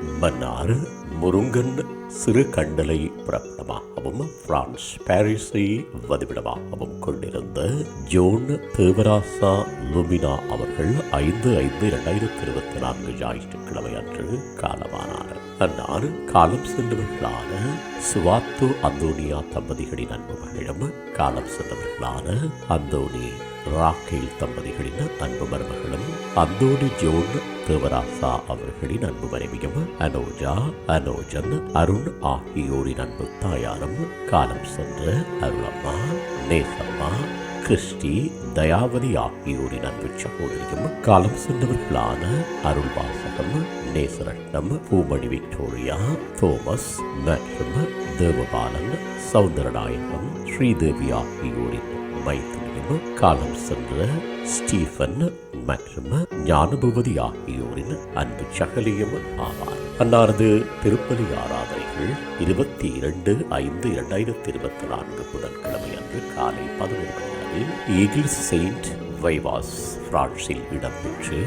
மன்னாறு முருங்கன் சிறு கண்டலை பிறப்பிடமாகவும் பிரான்ஸ் பாரிஸை வதிவிடமாகவும் கொண்டிருந்த zone Devarasa Lumina அவர்கள் ஐந்து ஐந்து இரண்டாயிரத்தி இருபத்தி நான்கு ஞாயிற்றுக்கிழமை அன்று காலமானார். அன்னார் காலம் சென்றவர்களான சுவாத்து அந்தோனியா தம்பதிகளின் அன்பு மகளிடம் காலம் சென்றவர்களான அந்தோனி ராக்கேல் தம்பதிகளின் அன்பு மருமகளும் அந்தோனி ஜோன் தேவராசா அவர்களின் அன்பு மனைவியும் அனோஜா அனோஜன் அருண் ஆகியோரின் அன்பு தாயாரும் காலம் சென்ற அருளம்மா நேசம்மா கிறிஸ்டி தயாவதி ஆகியோரின் அன்பு சகோதரியும் காலம் சென்றவர்களான அருள் வாசகம் நேசரட்னம் பூமணி விக்டோரியா தோமஸ் மற்றும் தேவபாலன் சௌந்தரநாயகம் ஸ்ரீதேவி ஆகியோரின் மைத்திரி காலம் சென்ற ஸ்டீஃபன் மற்றும் ஞானபூபதி ஆகியோரின் அன்பு சகலியும் ஆவார். அன்னாரது திருப்பலி ஆராதனைகள் இருபத்தி இரண்டு ஐந்து இரண்டாயிரத்தி இருபத்தி நான்கு புதன்கிழமை அன்று காலை பதினொரு மணி அளவில் செயின்ட் வைவாஸ் பிரான்சில் இடம்பெற்று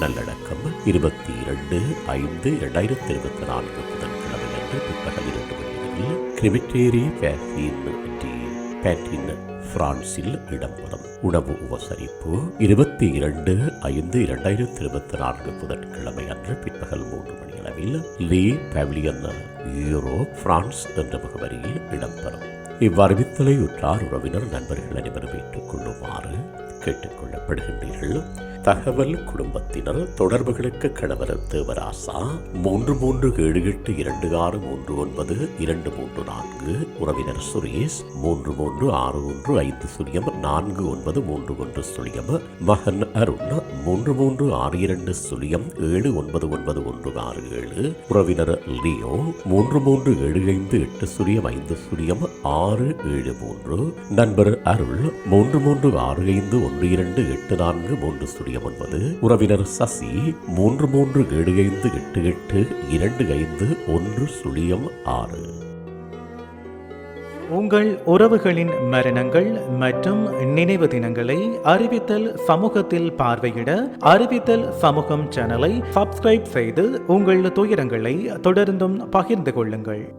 நல்லடக்கம் இருபத்தி இரண்டு ஐந்து இரண்டாயிரத்தி இருபத்தி நான்கு புதன்கிழமை அன்று பிற்பகல் இரண்டு மணி அளவில் கிரிமிட்டேரி பேசின் டி பேட்டின் பிரான்சில் இடம்பெறும் உணவு உபசரிப்பு இருபத்தி இரண்டு ஐந்து இரண்டாயிரத்தி இருபத்தி நான்கு புதன்கிழமை அன்று பிற்பகல் மூன்று மணி அளவில் லீ பவிலியன் யூரோ பிரான்ஸ் என்ற முகவரியில் இடம்பெறும். இவ்வறிவித்தலை உற்றார் உறவினர் நண்பர்கள் அனைவரும் ஏற்றுக்கொள்ளுமாறு கேட்டுக்கொள்ளப்படுகின்றீர்கள் தகவல் குடும்பத்தினர் தொடர்புகளுக்கு கணவர் தேவராசா மூன்று மூன்று ஏழு எட்டு இரண்டு ஆறு மூன்று ஒன்பது இரண்டு மூன்று நான்கு உறவினர் சுரேஷ் மூன்று மூன்று ஆறு ஒன்று ஐந்து சுழியம் நான்கு ஒன்பது மூன்று ஒன்று சுழியம் மகன் அருண் மூன்று மூன்று ஆறு இரண்டு சுழியம் ஏழு ஒன்பது ஒன்பது ஒன்று ஆறு ஏழு உறவினர் லியோ மூன்று மூன்று ஏழு ஐந்து எட்டு சுழியம் ஐந்து சுழியம் ஆறு ஏழு மூன்று நண்பர் அருள் மூன்று மூன்று ஆறு ஐந்து ஒன்று இரண்டு எட்டு நான்கு மூன்று சுழியம் ஒன்பது. உறவினர் சசி மூன்று மூன்று ஏழு ஐந்து எட்டு எட்டு இரண்டு ஐந்து ஒன்று சுழியம் ஆறு. உங்கள் உறவுகளின் மரணங்கள் மற்றும் நினைவு தினங்களை அறிவித்தல் சமூகத்தில் பார்வையிட அறிவித்தல் சமூகம் சேனலை சப்ஸ்கிரைப் செய்து உங்கள் துயரங்களை தொடர்ந்தும் பகிர்ந்து கொள்ளுங்கள்.